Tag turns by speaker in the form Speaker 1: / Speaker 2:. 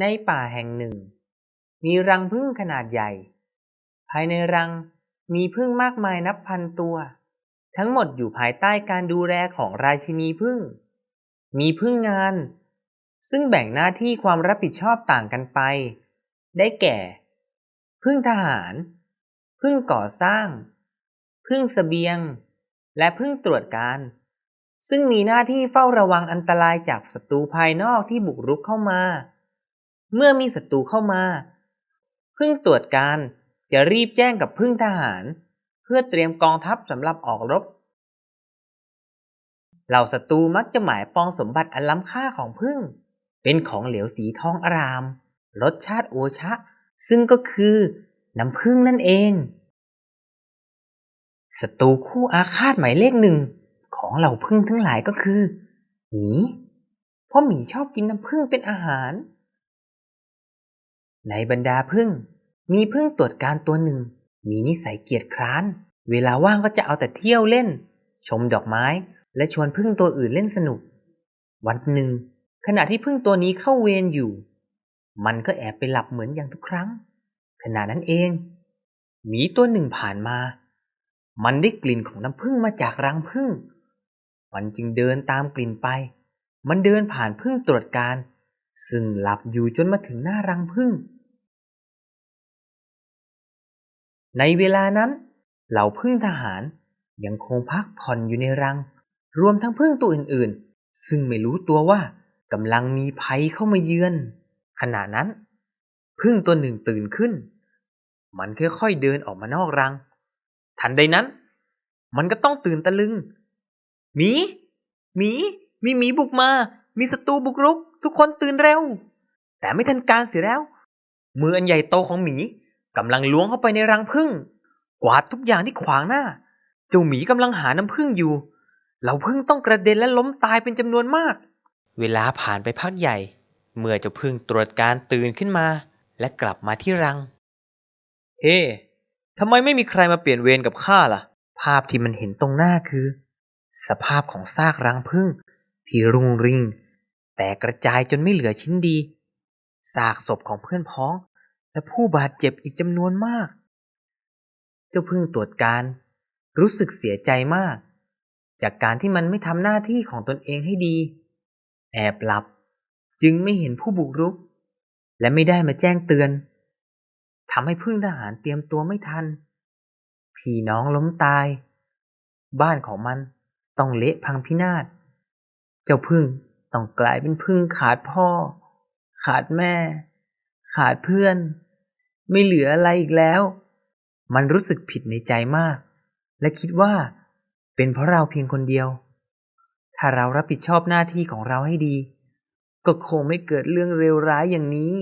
Speaker 1: ในป่าแห่งหนึ่ง มีรังผึ้งขนาดใหญ่ ภายในรังมีผึ้งมากมายนับพันตัว ทั้งหมดอยู่ภายใต้การดูแลของราชินีผึ้งมีผึ้งงาน ซึ่งแบ่งหน้าที่ความรับผิดชอบต่างกันไป ได้แก่ผึ้งทหารผึ้งก่อสร้างผึ้งเสบียง และผึ้งตรวจการ ซึ่งมีหน้าที่เฝ้าระวังอันตรายจากศัตรูภายนอกที่บุกรุกเข้ามา เมื่อมีศัตรูเข้ามาผึ้งตรวจการจะรีบแจ้งกับผึ้งทหาร เพื่อเตรียมกองทัพสำหรับออกรบ เหล่าศัตรูมักจะหมายปองสมบัติอันล้ำค่าของผึ้งเป็นของเหลวสีทองอาราม รสชาติโอชะ ซึ่งก็คือน้ำผึ้งนั่นเองศัตรูคู่อาฆาตหมายเลขหนึ่งของเหล่าผึ้งทั้งหลายก็คือหมีเพราะหมีชอบกินน้ำผึ้งเป็นอาหาร ในบรรดาผึ้งมีผึ้งตรวจการตัวหนึ่ง มีนิสัยเกียจคร้าน เวลาว่างก็จะเอาแต่เที่ยวเล่น ชมดอกไม้ และชวนผึ้งตัวอื่นเล่นสนุก วันหนึ่ง ขณะที่ผึ้งตัวนี้เข้าเวรอยู่ มันก็แอบไปหลับเหมือนอย่างทุกครั้ง ขณะนั้นเองหมีตัวหนึ่งผ่านมา มันได้กลิ่นของน้ำผึ้งมาจากรังผึ้งมันจึงเดินตามกลิ่นไป มันเดินผ่านผึ้งตรวจการ ซึ่งหลับอยู่จนมาถึงหน้ารังผึ้ง ในเวลานั้น เหล่าผึ้งทหารยังคงพักผ่อนอยู่ในรัง รวมทั้งผึ้งตัวอื่นๆ ซึ่งไม่รู้ตัวว่ากำลังมีภัยเข้ามาเยือน ขณะนั้นผึ้งตัวหนึ่งตื่นขึ้น มันค่อยๆเดินออกมานอกรัง ทันใดนั้น มันก็ต้องตื่นตะลึง หมี หมี มีหมีบุกมา มีศัตรูบุกรุก ทุกคนตื่นเร็ว แต่ไม่ทันการเสียแล้ว มืออันใหญ่โตของหมี กำลังล้วงเข้าไปในรังผึ้งกวาดทุกอย่างที่ขวางหน้า เจ้าหมีกำลังหาน้ำผึ้งอยู่ เหล่าผึ้งต้องกระเด็นและล้มตายเป็นจำนวนมาก เวลาผ่านไปพักใหญ่ เมื่อเจ้าผึ้งตรวจการตื่นขึ้นมา และกลับมาที่รัง เฮ้ทำไมไม่มีใครมาเปลี่ยนเวรกับข้าล่ะ ภาพที่มันเห็นตรงหน้าคือ สภาพของซากรังผึ้งที่รุงริง แตกกระจายจนไม่เหลือชิ้นดีซากศพของเพื่อนพ้อง และผู้บาดเจ็บอีกจำนวนมาก เจ้าพึ่งตรวจการรู้สึกเสียใจมาก จากการที่มันไม่ทำหน้าที่ของตนเองให้ดี แอบหลับจึงไม่เห็นผู้บุกรุก และไม่ได้มาแจ้งเตือนทำให้พึ่งทหารเตรียมตัวไม่ทัน พี่น้องล้มตาย บ้านของมันต้องเละพังพินาศ เจ้าพึ่งต้องกลายเป็นพึ่งขาดพ่อ ขาดแม่ ขาดเพื่อน ไม่เหลืออะไรอีกแล้ว มันรู้สึกผิดในใจมาก และคิดว่า เป็นเพราะเราเพียงคนเดียว ถ้าเรารับผิดชอบหน้าที่ของเราให้ดี ก็คงไม่เกิดเรื่องเลวร้ายอย่างนี้